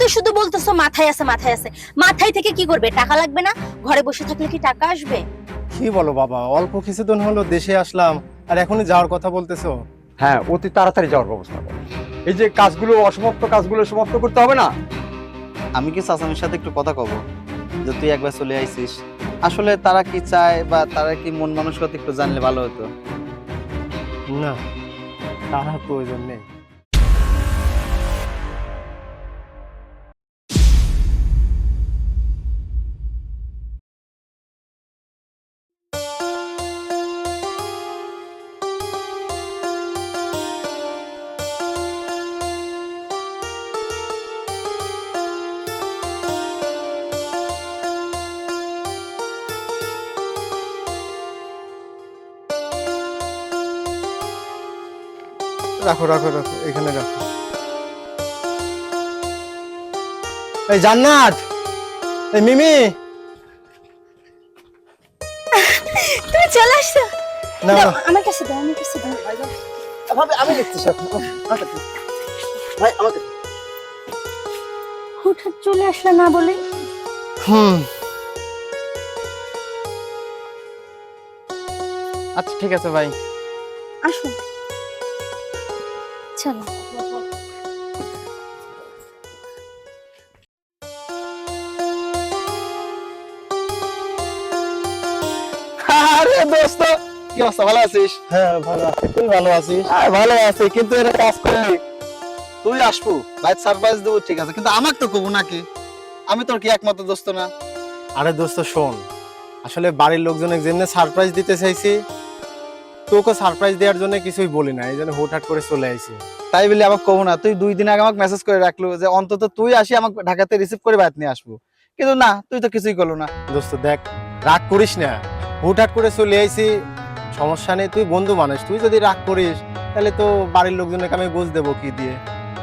তো শুধু বলতেছো মাথায় আছে মাথায় আছে। মাথায় থেকে কি করবে? টাকা লাগবে না? ঘরে বসে থাকলে কি টাকা আসবে? কি বলো বাবা অল্প কিছুদিন হলো দেশে আসলাম আর এখনই যাওয়ার কথা বলতেছো। হ্যাঁ অতি তাড়াতাড়ি যাওয়ার ব্যবস্থা করো। এই যে কাজগুলো অসমাপ্ত কাজগুলো সমাপ্ত করতে হবে না? আমি কি সাসামের সাথে একটু কথা কব? যে তুই একবার চলে আইছিস আসলে তারা কি চায় বা তারা কি মন মানসিকতা একটু জানলে ভালো হতো? না তারা প্রয়োজন নেই রাখো রাখো রাখো এখানে রাখো। এই জান্নাত এই মিমি। তুমি চলে আসছো? না আমার কাছে দাও আমার কাছে দাও। আমি দেখছি সব। ভাই আমাকে হুটহাট চলে আসলে না বলে? হুম। আচ্ছা ঠিক আছে ভাই। আসো। কি অবস্থা? ভালো আছিস? হ্যাঁ ভালো আছি। তুই ভালো আছিস? আর ভালো আছি কিন্তু এটা কাজ করলি তুই আসব ভাই সারপ্রাইজ দেবো ঠিক আছে। কিন্তু আমাকে তো কবো নাকি? আমি তোর কি একমাত্র দোস্ত না? আরে দোস্ত শোন। আসলে বাড়ির লোকজনের যেমনি সারপ্রাইজ দিতে চাইছি তোকে সারপ্রাইজ দেওয়ার জন্য কিছুই বলি না। এই জন্য হুটহাট করে চলে আইছি। তাই বলে আমাকে কবো না। তুই দুই দিন আগে আমাকে মেসেজ করে রাখল যে অন্তত তুই আসি আমাকে ঢাকাতে রিসিভ করে বাইরে নিয়ে আসব। কিন্তু না তুই তো কিছুই করল না। দোস্ত দেখ রাগ করিস না। হুটহাট করে চলে আইছি সমস্যা নেই তুই বন্ধু মানুষ তুই যদি রাগ করিস তাহলে তো বাড়ির লোকজনকে আমি বুঝ দেবো কি দিয়ে।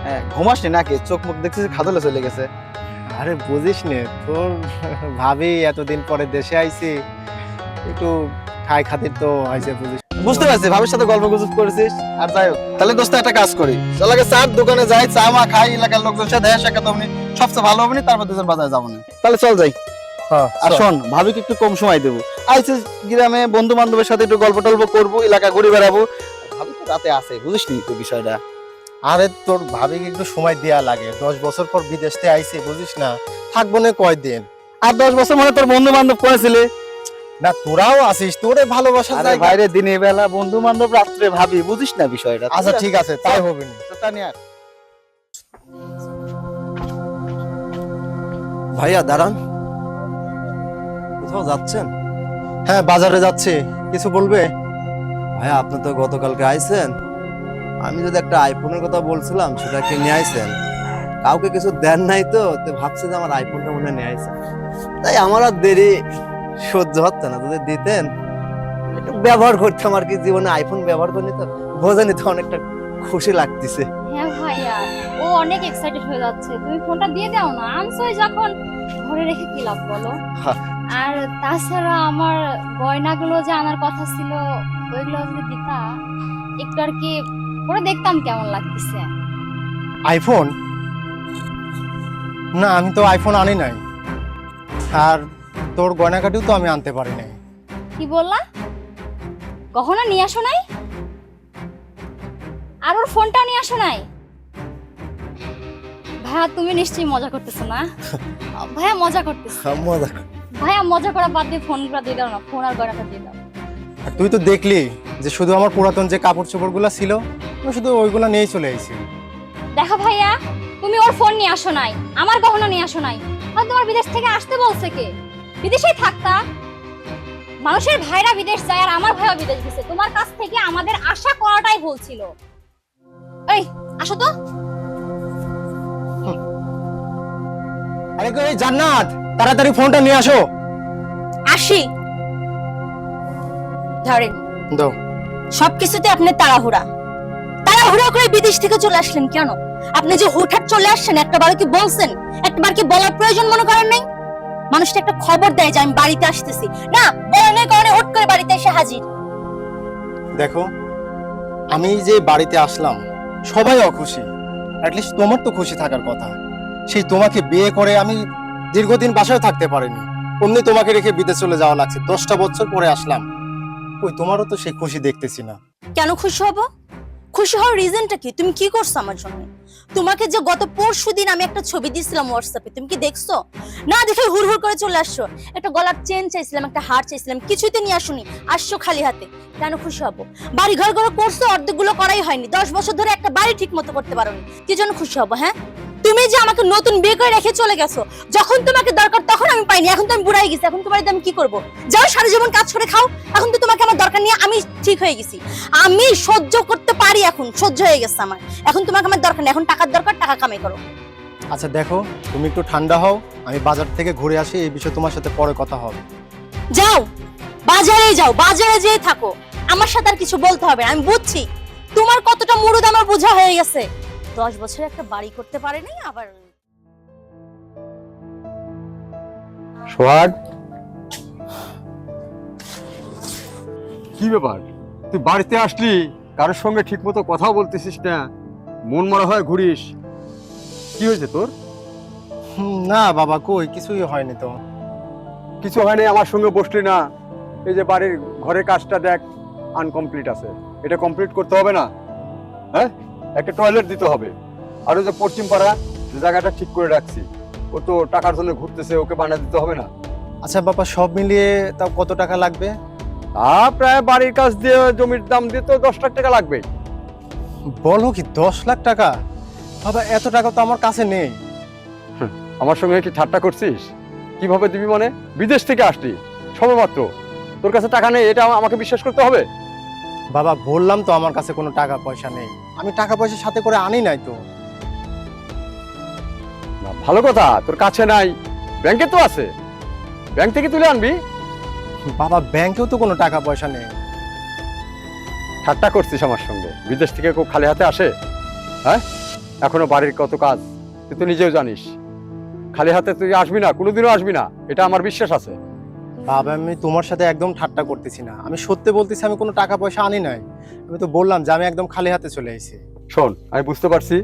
হ্যাঁ ঘুমাসনি নাকি? চোখ মুখ দেখছিস খাদলে চলে গেছে। আরে বুঝিস নে তোর ভাবি এতদিন পরে দেশে আইছি একটু খাই খাতির তো আইছে বুঝিস। বুঝতে পারছি ভাবির সাথে গল্প গুজব করেছিস। আর যাই হোক তাহলে দোস্ত একটা কাজ করি। চল আগে চার দোকানে যাই চা মা খাই এলাকার লোকজন সাথে দেখা সাক্ষাৎ হবনি সবচেয়ে ভালো হবনি তারপর দুজন বাজারে যাব না। তাহলে চল যাই। হ্যাঁ, আর শোন। ভাবিকে একটু কম সময় দেবো। আইসে গ্রামে বন্ধু বান্ধবের সাথে একটু গল্প টল্প করব এলাকা ঘুরে বেড়াবো। ভাবি তো রাতে আসে বুঝিস নি তো বিষয়টা? আরে তোর ভাবিকে একটু সময় দেয়া লাগে। দশ বছর পর বিদেশ থেকে আইছি বুঝিস না? থাকব না কয়দিন? আর দশ বছর মানে তোর বন্ধু বান্ধব করেছিলে না তোরাও আসিস তোরে ভালোবাসা আরে বাইরে দিনের বেলা বন্ধু বান্ধব রাত্রে ভাবি বুঝিস না বিষয়টা? আচ্ছা ঠিক আছে তাই হবে না। তো তা নিয়ে আর। ভাইয়া দাঁড়ান। কোথাও যাচ্ছেন? হ্যাঁ বাজারে যাচ্ছি। কিছু বলবে? ভাইয়া আপনি তো গতকালকে আইছেন। আমি যদি একটা আইফোনের কথা বলছিলাম সেটা কি নিয়ে আইছেন? কাউকে কিছু দেন নাই তো তো ভাবছে যে আমার আইফোনটা মনে নিয়ে আইছেন তাই আমার আর দেরি সহ্য হচ্ছে না। যদি দিতেন একটু ব্যবহার করতাম আর কি। জীবনে আইফোন ব্যবহার করে নিতে বোঝা নিতে অনেকটা খুশি লাগতেছে। হ্যাঁ ভাইয়া ও অনেক এক্সাইটেড হয়ে যাচ্ছে। তুমি ফোনটা দিয়ে দাও না। আনসই যখন ঘরে রেখে কি লাভ বলো। আর তাছাড়া আমার গয়নাগুলো যে আনার কথা ছিল ওইগুলো যদি দিতা একটু আর কি পরে দেখতাম কেমন লাগতেছে। আইফোন না আমি তো আইফোন আনি নাই। আর তোর গয়নাকাটিও তো আমি আনতে পারি নাই। কি বললা? গহনা নিয়ে আসো নাই? আর ওর ফোনটা নিয়ে আসো নাই? ভাইয়া তুমি নিশ্চয়ই মজা করতেছো না? ভাইয়া মজা করতেছো। মজা ভাইয়া মজা করা বাদ দিয়ে ফোনগুলো দিয়ে দাও না ফোন আর গয়নাটা দিয়ে দাও। আর তুই তো দেখলি যে শুধু আমার পুরাতন যে কাপড় চোপড়গুলো ছিল আমি শুধু ওইগুলো নিয়েই চলে আইছি। দেখো ভাইয়া তুমি ওর ফোন নিয়ে আসো নাই আমার গহনা নিয়ে আসো নাই। আর তোমার বিদেশ থেকে আসতে বলছে কে? বিদেশেই থাকতা? মানুষের ভাইরা বিদেশ যায় আর আমার ভাইও বিদেশ গেছে। তোমার কাছ থেকে আমাদের আশা করাটাই ভুল ছিল। এই আসো তো। আরে কই জান্নাত তাড়াতাড়ি ফোনটা নিয়ে আসো। আসি। ধরেন দাও। সবকিছুতে আপনি তাড়াহুড়া। তাড়াহুড়া করে বিদেশ থেকে চলে আসলেন কেন? আপনি যে হুটহাট চলে আসছেন একটাবার কি বলছেন? একটাবার কি বলার প্রয়োজন মনে করেন নাই? মানুষটা একটা খবর দেয় যে আমি বাড়িতে আসতেছি। না বলার কারণে হুট করে বাড়িতে এসে হাজির। দেখো আমি যে বাড়িতে আসলাম সবাই অখুশি। অ্যাটলিস্ট তোমার তো খুশি থাকার কথা। সেই তোমাকে বিয়ে করে আমি দীর্ঘদিন বাসায় থাকতে পারিনি। অমনি তোমাকে রেখে বিদেশ চলে যাওয়া লাগছে। দশটা বছর পরে আসলাম। ওই তোমারও তো সেই খুশি দেখতেছি না। কেন খুশি হব? খুশি হওয়ার রিজনটা কি? তুমি কি করছ আমার জন্য? তোমাকে যে গত পরশু দিন আমি একটা ছবি দিয়েছিলাম হোয়াটসঅ্যাপে তুমি কি দেখছ? না দেখে হুড় হুড় করে চলে আসছো। একটা গলার চেন চাইছিলাম, একটা হার চাইছিলাম কিছুই তো নিয়ে আসুনি। আসছো খালি হাতে। কেন খুশি হব? বাড়ি ঘর ঘর করছ, অর্ধেকগুলো করাই হয়নি। দশ বছর ধরে একটা বাড়ি ঠিক মতো করতে পারোনি। কি জন্য খুশি হব হ্যাঁ? তুমি যে আমাকে নতুন বিয়ে করে রেখে চলে গেছো যখন তোমাকে দরকার তখন আমি পাইনি এখন তো আমি বুড়াই গেছি এখন তোমার আমি কি করব? যাও সারা জীবন কাজ করে খাও এখন তো তোমাকে আমার দরকার নিয়ে আমি ঠিক হয়ে গেছি। আমি সহ্য করতে পারি এখন সহ্য হয়ে গেছে আমার। এখন তোমাকে আমার দরকার নেই এখন টাকার দরকার টাকা কামাই করো। আচ্ছা দেখো তুমি একটু ঠান্ডা হও আমি বাজার থেকে ঘুরে আসি এই বিষয়ে তোমার সাথে পরে কথা হবে। যাও বাজারে যাও বাজারে যেয়ে থাকো। আমার সাথে আর কিছু বলতে হবে আমি বুঝছি। তোমার কতটা মুরুদ আমার বোঝা হয়ে গেছে। দশ বছর একটা বাড়ি করতে পারেনি আবার? সোহাগ? কি ব্যাপার? তুই বাড়িতে আসলি? কারোর সঙ্গে ঠিক মতো কথাও বলতেছিস না। মন মরা হয় ঘুরিস। কি হয়েছে তোর? হুম, না বাবা কই? কিছুই হয়নি তো। কিছু হয়নি আমার সঙ্গে বসলি না। এই যে বাড়ির ঘরের কাজটা দেখ আনকমপ্লিট আছে। এটা কমপ্লিট করতে হবে না? হ্যাঁ? একটা টয়লেট দিতে হবে। আর ওই যে পশ্চিম পাড়া যে জায়গাটা ঠিক করে রাখছি ও তো টাকার জন্য ঘুরতেছে ওকে বানিয়ে দিতে হবে না। আচ্ছা বাবা সব মিলিয়ে তাও কত টাকা লাগবে? তা প্রায় বাড়ির কাজ দিয়ে জমির দাম দিয়ে তো দশ লাখ টাকা লাগবে। বলো কি দশ লাখ টাকা? বাবা এত টাকা তো আমার কাছে নেই। আমার সঙ্গে কি ঠাট্টা করছিস? কীভাবে দিবি মানে? বিদেশ থেকে আসলি সবেমাত্র। তোর কাছে টাকা নেই এটা আমাকে বিশ্বাস করতে হবে? বাবা বললাম তো আমার কাছে কোনো টাকা পয়সা নেই। আমি টাকা পয়সা সাথে করে আনি নাই তো। ভালো কথা তোর কাছে নাই। ব্যাংকে তো আছে। ব্যাংক থেকে তুলে আনবি। বাবা ব্যাংকেও তো কোনো টাকা পয়সা নেই। ঠাট্টা করছিস আমার সঙ্গে। বিদেশ থেকে কেউ খালি হাতে আসে? হ্যাঁ? এখনও বাড়ির কত কাজ? তুই তো নিজেও জানিস। খালি হাতে তুই আসবি না কোনোদিনও আসবি না। এটা আমার বিশ্বাস আছে। বাবা আমি তোমার সাথে একদম ঠাট্টা করতেছি না। আমি সত্যি বলতেছি আমি কোনো টাকা পয়সা আনি নাই। আমি তো বললাম যে আমি একদম খালি হাতে চলে এসেছি শোন আমি বুঝতে পারছি।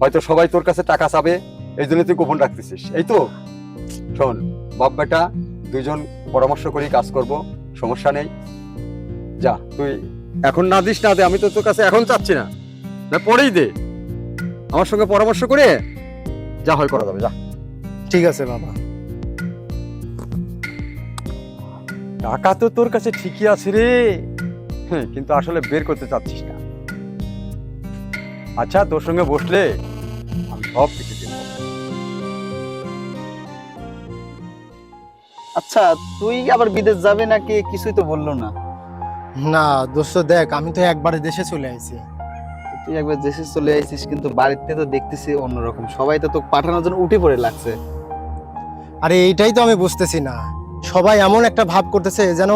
হয়তো সবাই তোর কাছে টাকা চাবে এই জন্য তুই গোপন রাখতেছিস। এই তো? শোন বাপ বেটা দুইজন পরামর্শ করি কাজ করব সমস্যা নেই। যা তুই এখন না দিস না দে আমি তো তোর কাছে এখন চাচ্ছি না। না পরেই দে। আমার সঙ্গে পরামর্শ করে যা হয় করা যাবে যা। ঠিক আছে বাবা। টাকা তো তোর কাছে ঠিকই আছে রে। হ্যাঁ কিন্তু আসলে বের করতে চাচ্ছিস না। আচ্ছা তোর সঙ্গে বসলে আমি সব কিছু দেখব আচ্ছা তুই আবার বিদেশ যাবে নাকি? কিছুই তো বলল না। না দোস্ত দেখ আমি তো একবারে দেশে চলে আইছি। তুই একবার দেশে চলে আসিস কিন্তু বাড়িতে তো দেখতেছি অন্যরকম। সবাই তো তোকে পাঠানোর জন্য উঠে পড়ে লাগছে। আরে এইটাই তো আমি বুঝতেছি না। সবাই এমন একটা ভাব করতেছে যেন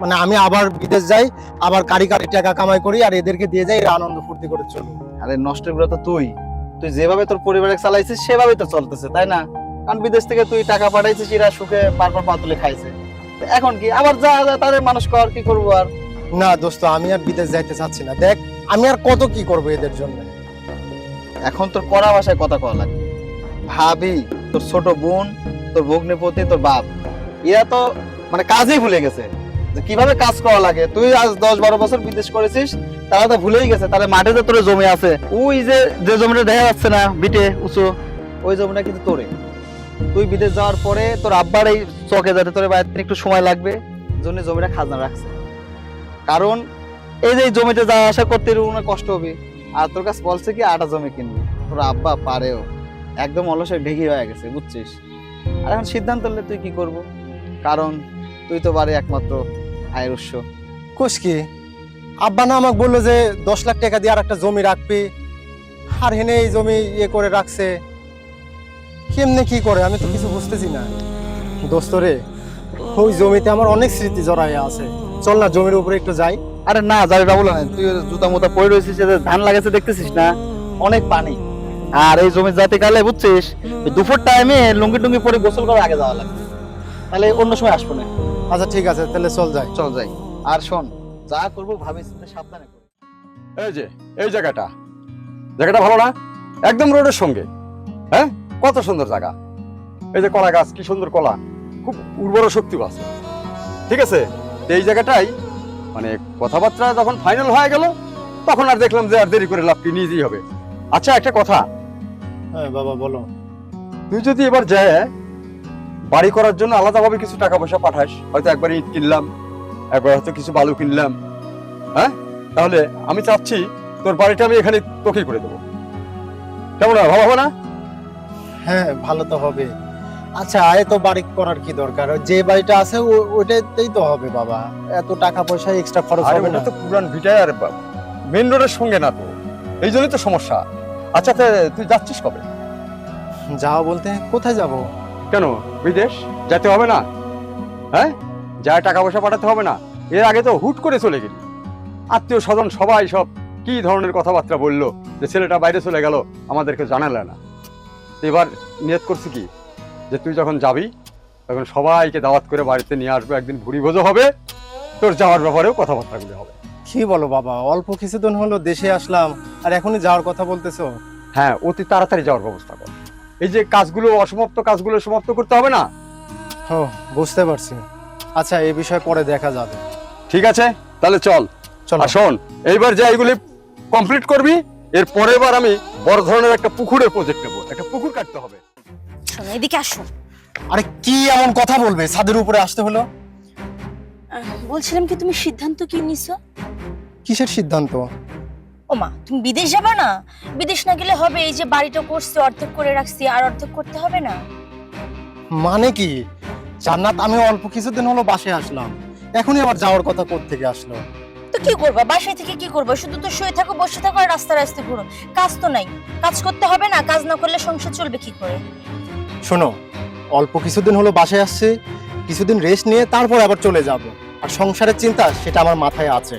মানে আমি আবার বিদেশ যাই আবার কারি কারি টাকা কামাই করি আর এদেরকে দিয়ে যাই এরা আনন্দ ফুর্তি করে চলি। আরে নষ্ট করে তো তুই। তুই যেভাবে তোর পরিবারে চালাইছিস সেভাবেই তো চলতেছে তাই না? কারণ বিদেশ থেকে তুই টাকা পাঠাইছিস এরা সুখে পারপর পা তুলে খাইছে। এখন কি? আবার যা যা তাদের মানুষ কর কি করব আর? না দোস্ত আমি আর বিদেশ যাইতে চাচ্ছি না। দেখ আমি আর কত কি করব এদের জন্য? এখন তোর কড়া ভাষায় কথা কওয়া লাগে ভাবি তোর ছোট বোন তোর ভগ্নিপতি তোর বাপ। এরা তো মানে কাজই ভুলে গেছে। যে কীভাবে কাজ করা লাগে? তুই আজ দশ বারো বছর বিদেশ করেছিস, তারা তো ভুলেই গেছে। তাহলে মাঠে যে তোর জমি আছে, ওই যে যে জমিটা দেখা যাচ্ছে না, বিটে, উঁচু, ওই জমিটা কিন্তু তোরে। তুই বিদেশ যাওয়ার পরে তোর আব্বার এই চকে যাতে তোর বাড়িতে একটু সময় লাগবে, জন্য জমিটা খাজনা রাখছে। কারণ এই যে জমিতে যাওয়া আসা করতে ওনার কষ্ট হবে। আর তোর কাছে বলছে কি, আটা জমি কিনবি। তোর আব্বা পারেও। একদম অলসে ঢেকি হয়ে গেছে, বুঝছিস? আর এখন সিদ্ধান্ত নিলে তুই কি করব? কারণ তুই তো বাড়ি একমাত্র আয়ের উৎস। কোষ কি? আব্বা না আমাকে বলল যে দশ লাখ টাকা দিয়ে আর একটা জমি রাখবি। আর হেনে এই জমি ইয়ে করে রাখছে। কেমনে কি করে? আমি তো কিছু বুঝতেছি না। দোস্ত রে ওই জমিতে আমার অনেক স্মৃতি জড়াইয়া আছে। চল না জমির উপরে একটু যাই। আরে না যাবি বাবু না। তুই জুতা মোতা পরে রয়েছিস যে ধান লাগাচ্ছে দেখতেছিস না? অনেক পানি। আর এই জমি যাতে গেলে বুঝছিস দুপুর টাইমে লুঙ্গি টুঙ্গি পরে গোসল করে আগে যাওয়া লাগবে। তাহলে অন্য সময় আসব না। আচ্ছা ঠিক আছে তাহলে চল যাই। চল যাই। আর শোন যা করব ভাবিস সাবধানে কর। এই যে এই জায়গাটা। জায়গাটা ভালো না? একদম রোডের সঙ্গে। হ্যাঁ? কত সুন্দর জায়গা। এই যে কলা গাছ কি সুন্দর কলা। খুব উর্বর শক্তিও আছে। ঠিক আছে? এই জায়গাটাই মানে কথাবার্তা যখন ফাইনাল হয়ে গেল তখন আর দেখলাম যে আর দেরি করে লাভ কি নিজেই হবে। আচ্ছা একটা কথা। হ্যাঁ বাবা বলো। তুই যদি এবার যায় বাড়ি করার জন্য আলাদাভাবে কিছু টাকা পয়সা পাঠাস। হয়তো একবার ইট কিনলাম একবার হয়তো কিছু বালু কিনলাম। হ্যাঁ? তাহলে আমি চাচ্ছি তোর বাড়িটা আমি এখানে তোকেই করে দেবো। কেমন ভালো হবে না? হ্যাঁ ভালো তো হবে। আচ্ছা আয় তো বাড়ি করার কি দরকার? যে বাড়িটা আছে ওইটাতেই তো হবে বাবা। এত টাকা পয়সা এক্সট্রা খরচ হবে না। তো পুরান ভিটায় আর মেন রোডের সঙ্গে না তো। এই জন্যই তো সমস্যা। আচ্ছা তুই যাচ্ছিস কবে? যাও বলতে কোথায় যাব? কেন? বিদেশ? যেতে হবে না। হ্যাঁ? যা টাকা পয়সা পাঠাতে হবে না। এর আগে তো হুট করে চলে গেলি। আত্মীয় স্বজন সবাই সব কি ধরনের কথাবার্তা বলল যে ছেলেটা বাইরে চলে গেল আমাদেরকে জানালে না। এবার নিয়ত করছি কি? যে তুই যখন যাবি তখন সবাইকে দাওয়াত করে বাড়িতে নিয়ে আসব। একদিন ভুড়ি ভোজও হবে তোর যাওয়ার ব্যাপারেও কথাবার্তাগুলো হবে। কি বলো বাবা অল্প কিছুদিন হলো দেশে আসলাম আর এখনই যাওয়ার কথা বলতেছো? হ্যাঁ অতি তাড়াতাড়ি যাওয়ার ব্যবস্থা কর। এই যে কাজগুলো অসমাপ্ত কাজগুলো সমাপ্ত করতে হবে না? ও বুঝতে পারছি। আচ্ছা এই বিষয়ে পরে দেখা যাবে। ঠিক আছে? তাহলে চল। চল। আর শোন এইবার যে এইগুলি কমপ্লিট করবি এর পরের বার আমি বড় ধরনের একটা পুকুরের প্রজেক্ট নেব। একটা পুকুর কাটতে হবে। শোনো এদিকে আসো। আরে কি এমন কথা বলবে? ছাদের উপরে আসতে হলো। বলছিলাম কি তুমি সিদ্ধান্ত কি নিছো? কিসের সিদ্ধান্ত? ওমা তুমি বিদেশ যাবে না? বিদেশ না গেলে হবে এই যে বাড়িটা করছি অর্ধেক করে রাখছি আর অর্ধেক করতে হবে না? মানে কি? জান্নাত আমি অল্প কিছুদিন হলো বাসে আসলাম। এখনই আবার যাওয়ার কথা থেকে আসলো? তো কি করবা? বাসায় থেকে কি করব? শুধু তো শুয়ে থাকো বসে থাকো আর রাস্তা রাস্তায় ঘুরো। কাজ তো নাই। কাজ করতে হবে না কাজ না করলে সংসার চলবে কি করে? শোনো অল্প কিছুদিন হলো বাসায় আসছে কিছুদিন রেস্ট নিয়ে তারপর আবার চলে যাব। আর সংসারের চিন্তা সেটা আমার মাথায় আছে।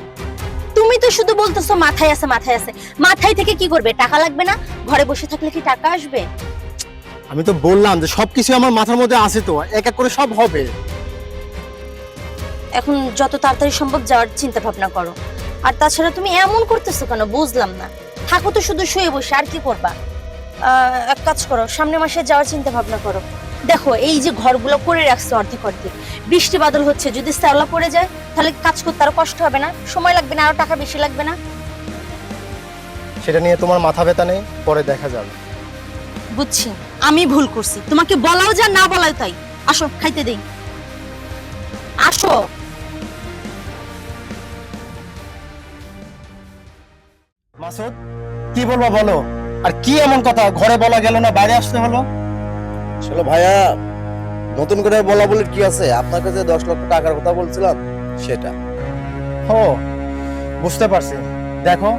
তুমি তো শুধু বলতেছো মাথায় আছে মাথায় আছে। মাথায় থেকে কি করবে? টাকা লাগবে না? ঘরে বসে থাকলে কি টাকা আসবে? আমি তো বললাম যে সবকিছু আমার মাথার মধ্যে আছে তো এক এক করে সব হবে। এখন যত তাড়াতাড়ি সম্ভব যাওয়ার চিন্তা ভাবনা করো। আর তাছাড়া তুমি এমন করতেছো কেন? বুঝলাম না। থাকো তো শুধু শুয়ে বসে আর কি করবা? এক কাজ করো সামনে মাসে যাওয়ার চিন্তা ভাবনা করো। দেখো এই যে ঘরগুলো করে রাখছো অর্ধেক অর্ধেক। বৃষ্টি বাদল হচ্ছে যদি শ্যাওলা পড়ে যায় তাহলে কাজ করতে আরও কষ্ট হবে না? সময় লাগবে না আরও টাকা বেশি লাগবে না? সেটা নিয়ে তোমার মাথা ব্যথা নেই পরে দেখা যাবে। বুঝছি আমি ভুল করছি। তোমাকে বলাও যা না বলাও তাই। আসো খাইতে দেই। আসো। মাসুদ কি বলব বলো? আর কি এমন কথা? ঘরে বলা গেল না বাইরে আসতে হলো? আসলে ভাইয়া নতুন করে বলা বলে কি আছে? আপনাকে যে দশ লক্ষ টাকার কথা বলছিলাম সেটা। ও বুঝতে পারছি। দেখো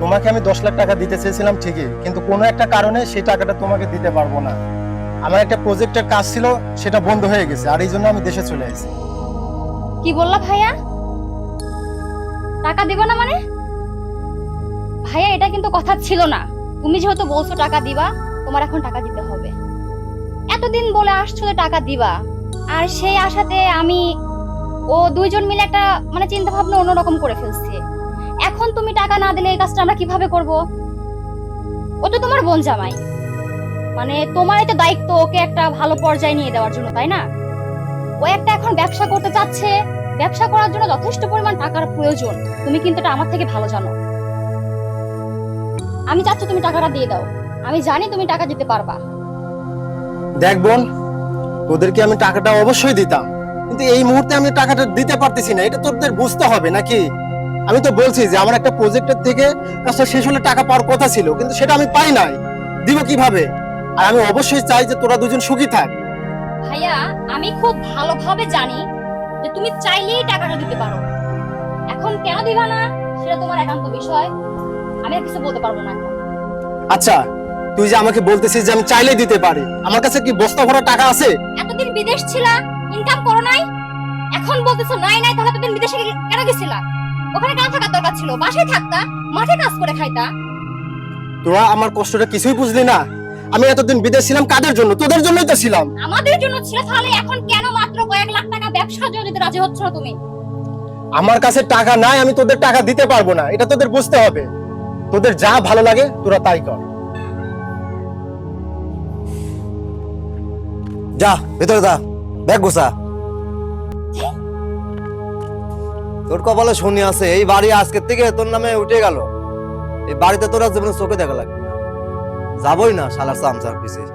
তোমাকে আমি দশ লাখ টাকা দিতে চেয়েছিলাম ঠিকই কিন্তু কোনো একটা কারণে সেই টাকাটা তোমাকে দিতে পারব না। আমার একটা প্রজেক্টের কাজ ছিল সেটা বন্ধ হয়ে গেছে আর এই জন্য আমি দেশে চলে এসেছি কি বললা ভাইয়া? টাকা দিব না মানে? ভাইয়া এটা কিন্তু কথা ছিল না। তুমি যেহেতু বলছো টাকা দিবা তোমার এখন টাকা দিতে হবে। এতদিন বলে আসছো টাকা দিবা? আর সেই আশাতে আমি ও দুইজন মিলে একটা মানে চিন্তা ভাবনা অন্যরকম করে ফেলছি। এখন তুমি টাকা না দিলে এই কাজটা আমরা কীভাবে করব? ও তো তোমার বোন জামাই। মানে তোমারই তো দায়িত্ব ওকে একটা ভালো পর্যায়ে নিয়ে দেওয়ার জন্য, তাই না? ও একটা এখন ব্যবসা করতে চাচ্ছে। ব্যবসা করার জন্য যথেষ্ট পরিমাণ টাকার প্রয়োজন। তুমি কিন্তু এটা আমার থেকে ভালো জানো। আমি চাচ্ছি তুমি টাকাটা দিয়ে দাও। আমি জানি তুমি টাকা দিতে পারবা। দেখ বোন তোদেরকে আমি টাকাটা অবশ্যই দিতাম কিন্তু এই মুহূর্তে আমি টাকাটা দিতে পারতেছি না এটা তোদের বুঝতে হবে নাকি? আমি তো বলছি যে আমার একটা প্রজেক্টের থেকে কাজটা শেষ হলে টাকা পাওয়ার কথা ছিল কিন্তু সেটা আমি পাই নাই। দিব কীভাবে? আর আমি অবশ্যই চাই যে তোরা দুজন সুখী থাক। ভাইয়া আমি খুব ভালোভাবে জানি যে তুমি চাইলেই টাকাটা দিতে পারো। এখন কেন দিবা না সেটা তোমার একান্ত বিষয়। আমি আর কিছু বলতে পারব না এখন। আচ্ছা তুই যে আমাকে বলতেছিস যে আমি চাইলেই দিতে পারি। আমার কাছে কি বস্তা ভরা টাকা আছে? এতদিন বিদেশ ছিলা ইনকাম করো নাই? এখন বলতেছো নাই নাই তাহলে এতদিন বিদেশে কেন গেছিলা? ওখানে কেন থাকার দরকার ছিল? বাসায় থাকতা মাঠে কাজ করে খাইতা? তোরা আমার কষ্টটা কিছুই বুঝলি না। আমি এতদিন বিদেশ ছিলাম কাদের জন্য? তোদের জন্যই তো ছিলাম। আমাদের জন্য ছিল তাহলে এখন কেন মাত্র কয়েক লাখ টাকা ব্যবসার জন্য দিতে রাজি হচ্ছ তুমি? আমার কাছে টাকা নাই আমি তোদের টাকা দিতে পারব না। এটা তোদের বুঝতে হবে। তোদের যা ভালো লাগে তোরা তাই কর। যা ভেতরে যা। ব্যাগ গোসা তোর কপালে শনি আছে এই বাড়ি আজকের থেকে তোর নামে উঠে গেল। এই বাড়িতে তোরা জীবনে চোখে দেখা লাগবে না। যাবই না শালার চামচার পিছিয়ে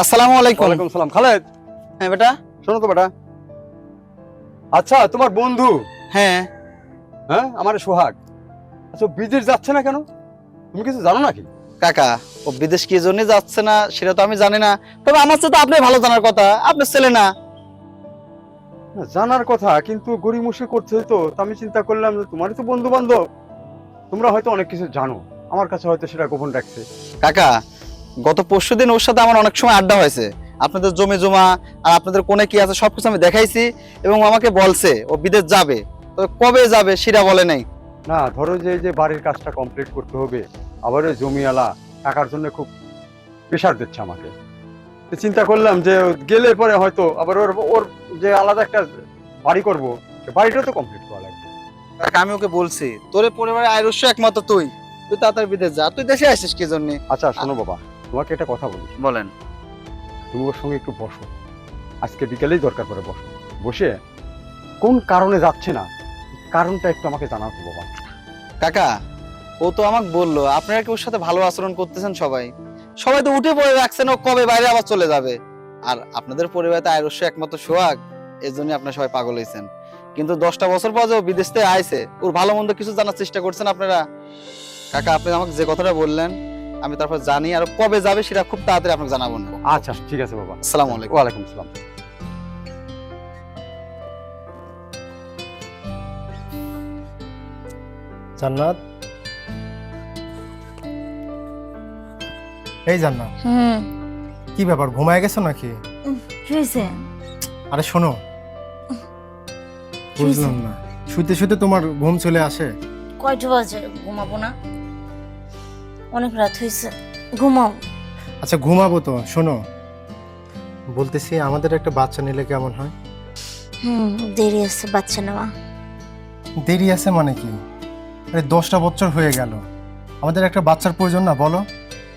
আসসালামু আলাইকুম। ওয়ালাইকুম সালাম। খালেদ। হ্যাঁ বেটা। শোনো তো বেটা। আচ্ছা তোমার বন্ধু? হ্যাঁ। হ্যাঁ আমার সোহাগ। আচ্ছা বিদেশ যাচ্ছে না কেন? তুমি কিছু জানো নাকি? কাকা ও বিদেশ কি জন্য যাচ্ছে না সেটা তো আমি জানি না। তবে আমার সাথে আপনি ভালো জানার কথা আপনার ছেলে না। জানার কথা কিন্তু গড়িমসি করছে তো আমি চিন্তা করলাম যে তোমারই তো বন্ধু বান্ধব তোমরা হয়তো অনেক কিছু জানো আমার কাছে হয়তো সেটা গোপন রাখছে। কাকা গত পরশু দিন ওর সাথে আমার অনেক সময় আড্ডা হয়েছে। আপনাদের জমি জমা আর আপনাদের কোনে কি আছে সবকিছু আমি দেখাইছি এবং আমাকে বলছে ও বিদেশ যাবে। তবে কবে যাবে সেটা বলে নাই। না ধরো যে যে বাড়ির কাজটা কমপ্লিট করতে হবে আবার ওই জমিওয়ালা টাকার জন্য খুব প্রেশার দিচ্ছে আমাকে। চিন্তা করলাম যে গেলে পরে হয়তো আবার ওর ওর যে আলাদা একটা বাড়ি করব সে বাড়িটাও তো কমপ্লিট করা লাগবে। আমি ওকে বলছি তোর পরিবারের আয়ুষ্য একমাত্র তুই। তুই তাড়াতাড়ি বিদেশ যা তুই দেশে আসিস কি জন্য? আচ্ছা শোনো বাবা তোমাকে একটা কথা বলি। বলেন। তুমি ওর সঙ্গে একটু বসো। আজকে বিকেলেই দরকার পড়ে বসো। বসে কোন কারণে যাচ্ছে না কারণটা একটু আমাকে জানাও তো বাবা। কাকা ও তো আমাকে বলল আপনারা কি ওর সাথে ভালো আচরণ করতেছেন সবাই? সবাই তো উঠে পড়ে রাখছেন ও কবে বাইরে আবার চলে যাবে। আর আপনাদের পরিবারে আয়ুষ্য একমাত্র সোহাগ এই জন্য আপনারা সবাই পাগল হয়েছেন কিন্তু দশটা বছর পর যে ও বিদেশ থেকে আইছে ওর ভালো মন্দ কিছু জানার চেষ্টা করছেন আপনারা? কাকা আপনি আমাকে যে কথাটা বললেন আমি তারপর জানি আর কবে যাবে সেটা খুব তাড়াতাড়ি আপনাকে জানাব না। আচ্ছা ঠিক আছে বাবা। আসসালামু আলাইকুম। ওয়ালাইকুম আসসালাম। জান্নাত এই জান্নাত। হুম। কি ব্যাপার ঘুমায় গেছো নাকি? হয়েছে আরে শোনো। বুঝলাম না। শুতে শুতে তোমার ঘুম চলে আসে? কয়টা বাজে? ঘুমাবো না। অনেক রাত হয়েছে ঘুমাও। আচ্ছা ঘুমাবো তো শোনো। বলতেছি আমাদের একটা বাচ্চা নিলে কেমন হয়? হুম দেরি আছে বাচ্চা নেওয়া। দেরি আছে মানে কি? আরে দশটা বছর হয়ে গেল। আমাদের একটা বাচ্চার প্রয়োজন না বলো?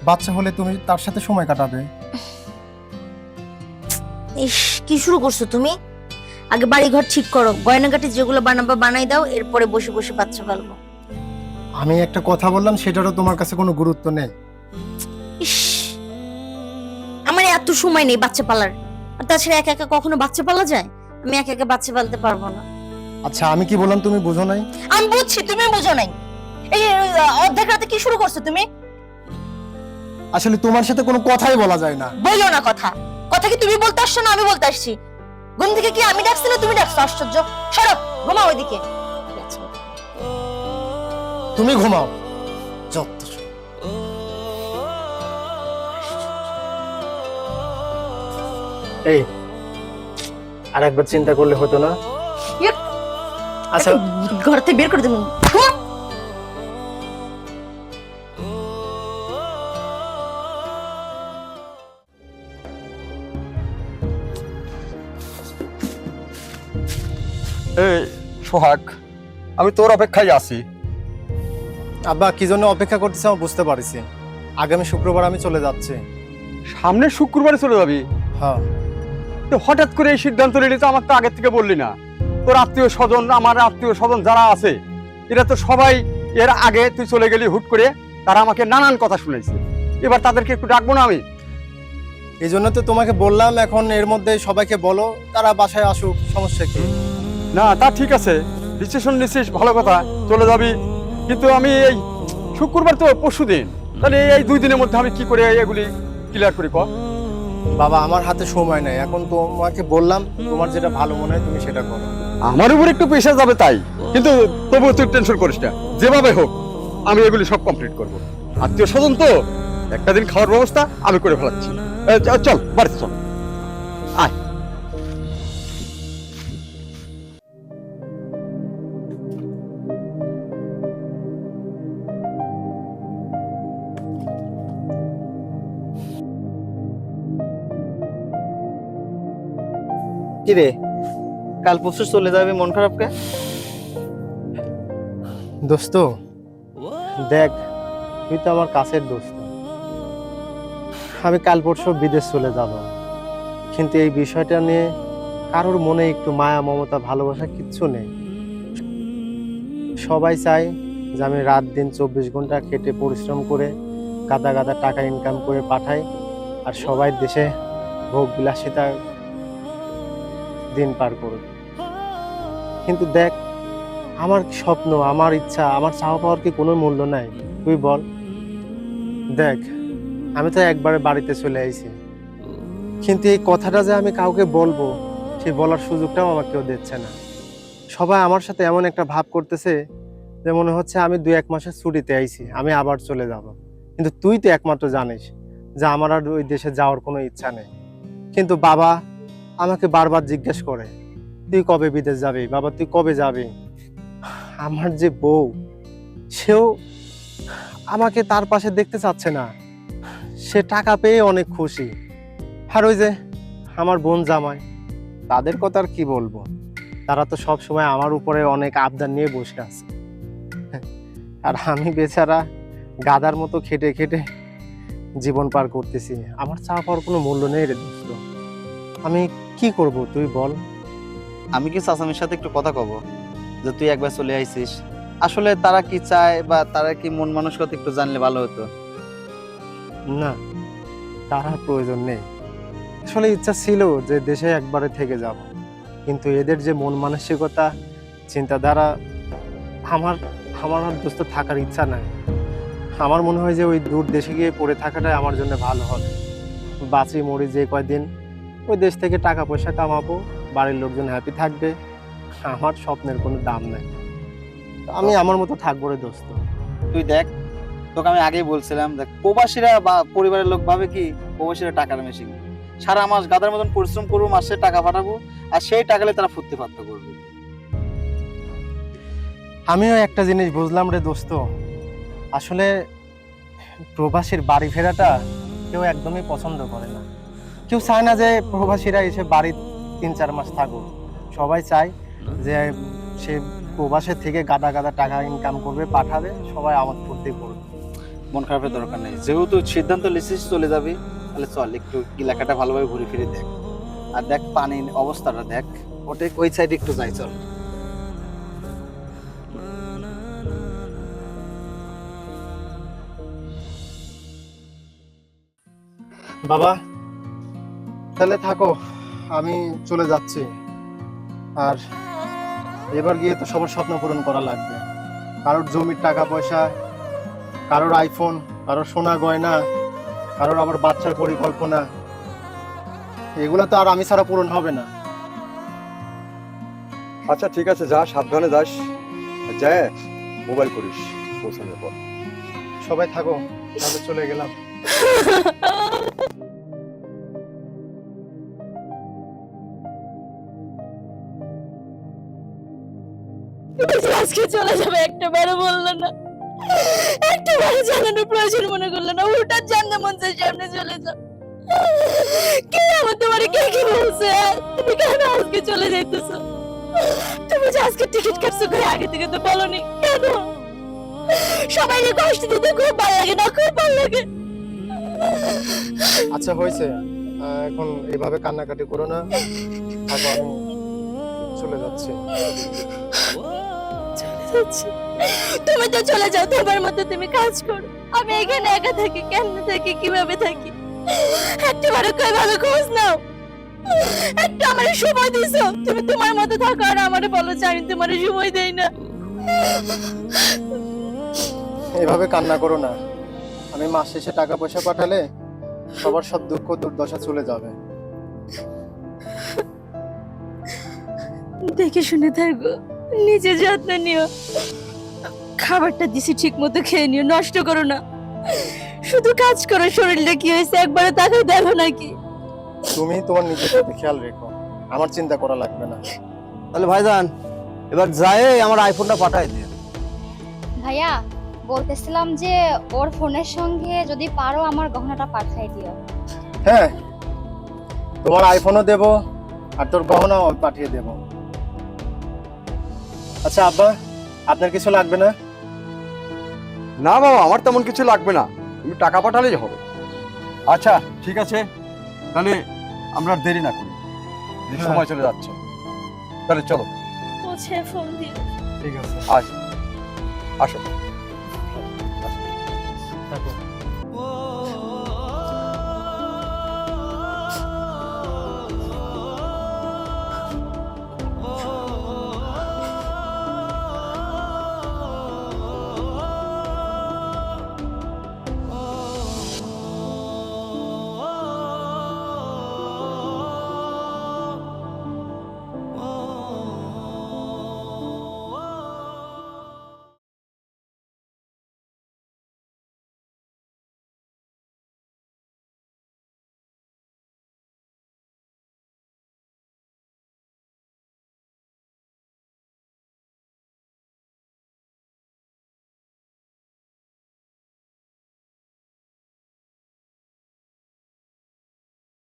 বাচ্চা হলে তুমি তার সাথে সময় কাটাবে। ইস কি শুরু করছ তুমি? আগে বাড়ি ঘর ঠিক করো গয়নাগাটি যেগুলো বানাবা বানাই দাও এরপরে বসে বসে বাচ্চা পালবো। আমি একটা কথা বললাম সেটারও তোমার কাছে কোনো গুরুত্ব নেই। ইস আমার এত সময় নেই বাচ্চা পালার। আর তাছাড়া একা একা কখনো বাচ্চা পালা যায়? আমি একা একা বাচ্চা পালতে পারব না। আচ্ছা আমি কি বললাম তুমি বুঝো নাই? আমি বুঝছি তুমি বোঝো নাই। এই অর্ধেক রাতে কি শুরু করছ তুমি? আসলে তোমার সাথে কোনো কথাই বলা যায় না। বলল না কথা। কথা কি তুমি বলতে আসছো না আমি বলতে আসছি? ঘুম থেকে কি আমি ডাকছি না তুমি ডাকছো? আশ্চর্য। সরো ঘুমাও ওইদিকে। তুমি ঘুমাও। যত এই আর একবার চিন্তা করলে হতো না? ইয়ে! আচ্ছা। ঘর থেকে বের করে দেবেন এই সোহাগ আমি তোর অপেক্ষায় আছি। আব্বা কি জন্য অপেক্ষা করতেছে আমি বুঝতে পারছি। আগামী শুক্রবার আমি চলে যাচ্ছি। সামনের শুক্রবারে চলে যাবি? হ্যাঁ। তো হঠাৎ করে এই সিদ্ধান্ত নিলি তো আমার তো আগের থেকে বললি না। তোর আত্মীয় স্বজন আমার আত্মীয় স্বজন যারা আছে এরা তো সবাই এর আগে তুই চলে গেলি হুট করে তারা আমাকে নানান কথা শুনেছে এবার তাদেরকে একটু ডাকবো না আমি? এই জন্য তো তোমাকে বললাম এখন এর মধ্যে সবাইকে বলো তারা বাসায় আসুক সমস্যা কি? না তা ঠিক আছে। ডিসিশন নিছিস ভালো কথা চলে যাবি। কিন্তু আমি এই শুক্রবার তো পরশু দিন। তাহলে এই দুই দিনের মধ্যে আমি কি করে এগুলি ক্লিয়ার করি ক? বাবা আমার হাতে সময় নাই। এখন তোমাকে বললাম তোমার যেটা ভালো মনে হয় তুমি সেটা করো। আমার উপর একটু পেশা যাবে তাই। কিন্তু তবুও তুই টেনশন করিস না। যেভাবে হোক আমি এগুলি সব কমপ্লিট করব। আত্মীয় স্বজন তো একটা দিন খাওয়ার ব্যবস্থা আমি করে ফেলাচ্ছি। চল বাড়িতে চল। কি রে? কাল পরশু চলে যাবে, মন খারাপ কে? দোস্ত, দেখ, তুই তো আমার কাছের দোস্ত। আমি কাল পরশু বিদেশ চলে যাব। কিন্তু এই বিষয়টা নিয়ে কারোর মনে একটু মায়া, মমতা, ভালোবাসা কিচ্ছু নেই। সবাই চায় যে আমি রাত দিন চব্বিশ ঘণ্টা খেটে পরিশ্রম করে গাদা গাদা টাকা ইনকাম করে পাঠাই, আর সবাই দেশে ভোগ বিলাসিতা দিন পার করুক কিন্তু দেখ, আমার স্বপ্ন, আমার ইচ্ছা, আমার চাওয়া পাওয়ার কি কোনো মূল্য নাই? তুই বল। দেখ, আমি তো একবারে বাড়িতে চলে আইছি। কিন্তু এই কথাটা যে আমি কাউকে বলব, সেই বলার সুযোগটাও আমার কেউ দিচ্ছে না। সবাই আমার সাথে এমন একটা ভাব করতেছে যে মনে হচ্ছে আমি দুই এক মাসের ছুটিতে আইছি, আমি আবার চলে যাব। কিন্তু তুই তো একমাত্র জানিস যে আমার আর ওই দেশে যাওয়ার কোনো ইচ্ছা নেই। কিন্তু বাবা আমাকে বারবার জিজ্ঞেস করে, তুই কবে বিদেশ যাবি? বাবা, তুই কবে যাবি? আমার যে বউ, সেও আমাকে তার পাশে দেখতে চাচ্ছে না। সে টাকা পেয়ে অনেক খুশি। আর ওই যে আমার বোন জামাই, তাদের কথা আর কি বলব? তারা তো সব সময় আমার উপরে অনেক আবদার নিয়ে বসে আছে। আর আমি বেচারা গাদার মতো খেটে খেটে জীবন পার করতেছি। আমার চা পাওয়ার কোনো মূল্য নেই রে দোস্ত। আমি কি করব তুই বল। আমি কি চাচামির সাথে একটু কথা কব? যে তুই একবার চলে আইছিস আসলে তারা কি চায় বা তারা কি মন মানসিকতা একটু জানলে ভালো হতো? না তারা প্রয়োজন নেই। আসলে ইচ্ছা ছিল যে দেশে একবারে থেকে যাব। কিন্তু এদের যে মন মানসিকতা চিন্তাধারা আমার আমার আর দোস্ত থাকার ইচ্ছা নাই। আমার মনে হয় যে ওই দূর দেশে গিয়ে পড়ে থাকাটাই আমার জন্য ভালো হবে। বাঁচি মরি যে কয়দিন ওই দেশ থেকে টাকা পয়সা কামাবো বাড়ির লোকজন হ্যাপি থাকবে আমার স্বপ্নের কোনো দাম নাই। আমি আমার মতো থাকব রে দোস্ত। তুই দেখ তোকে আমি আগেই বলছিলাম দেখ প্রবাসীরা বা পরিবারের লোক ভাবে কি প্রবাসীরা টাকার মেশিন সারা মাস গাদার মতন পরিশ্রম করব মাসে টাকা পাঠাবো আর সেই টাকালে তারা ফুর্তি ফাত্তা করবে। আমিও একটা জিনিস বুঝলাম রে দোস্ত। আসলে প্রবাসীর বাড়ি ফেরাটা কেউ একদমই পছন্দ করে না। কেউ চায় না যে প্রবাসীরা এসে বাড়ি তিন, চার মাস থাকুক। সবাই চায় যে সে প্রবাসের থেকে গাদা গাদা টাকা ইনকাম করবে, পাঠাবে, সবাই আমার ফুর্তি করবে মন খারাপের দরকার নেই। যেহেতু সিদ্ধান্ত লিসিস চলে যাবি। তাহলে চল, একটু এলাকাটা ভালোভাবে ঘুরে ফিরে দেখ। আর দেখ পানির অবস্থাটা দেখ। ওটা ওই সাইডে একটু যাই, চল। বাবা তাহলে থাকো আমি চলে যাচ্ছি। আর এবার গিয়ে তো সবার স্বপ্ন পূরণ করা লাগবে। কারোর জমির টাকা পয়সা কারোর আইফোন কারোর সোনা গয়না কারোর আবার বাচ্চার পরিকল্পনা। এগুলো তো আর আমি ছাড়া পূরণ হবে না। আচ্ছা ঠিক আছে যা সাবধানে যাস। যায় মোবাইল করিস পৌঁছানোর পর। সবাই থাকো তাহলে চলে গেলাম। আজকে চলে যাবে একটা বারো বলল না। একটা বারো জানানোর প্রয়োজন মনে করল না ওটা জানতে চাই সামনে চলে যাও কে আমার তোমার কে কি বলছে? তুমি কেন আজকে চলে যাইতেছো? তুমি যে আজকে টিকিট কাটছো করে আগে থেকে তো বলনি, কেন? সবাইকে কষ্ট দিতে খুব ভালো লাগে না, খুব ভালো লাগে। আচ্ছা হয়েছে। এখন এভাবে কান্নাকাটি করো না। চলে যাচ্ছি। যাচ্ছি। তুমি তো চলে যাও তোমার মতো তুমি কাজ করো। আমি এখানে একা থাকি কেমনে থাকি কীভাবে থাকি? একটা বারে ভালো খোঁজ নাও। একটা আমার সময় দিছো। তুমি তোমার মতো থাকো আর আমারে বলো যে আমি তোমার সময় দেই না। এভাবে কান্না করো না। আমি মাস শেষে টাকা পয়সা পাঠালে সবার সব দুঃখ দুর্দশা চলে যাবে। দেখে শুনে থাকো। নিজে যত্ন নিও। খাবারটা দিছি ঠিক মতো খেয়ে নিও নষ্ট করো না। শুধু কাজ করো শরীরটা কি হয়েছে একবারে তাকে দেখো নাকি। তুমি তোমার নিজের সাথে খেয়াল রেখো আমার চিন্তা করা লাগবে না। তাহলে ভাইজান এবার যায় আমার আইফোনটা পাঠাই দিয়ে। ভাইয়া বলতেছিলাম যে ওর ফোনের সঙ্গে যদি পারো আমার গহনাটা পাঠিয়ে দিও। হ্যাঁ তোমার আইফোনও দেব আর তোর গহনাও পাঠিয়ে দেব। আচ্ছা আব্বা আপনার কিছু লাগবে না? না বাবা আমার তেমন কিছু লাগবে না। তুমি টাকা পাঠালেই হবে। আচ্ছা ঠিক আছে। তাহলে আমরা আর দেরি না করি। হ্যাঁ। সময় চলে যাচ্ছে। তাহলে চলো। পৌঁছে ফোন দিন ঠিক আছে। আস আসো। থাকো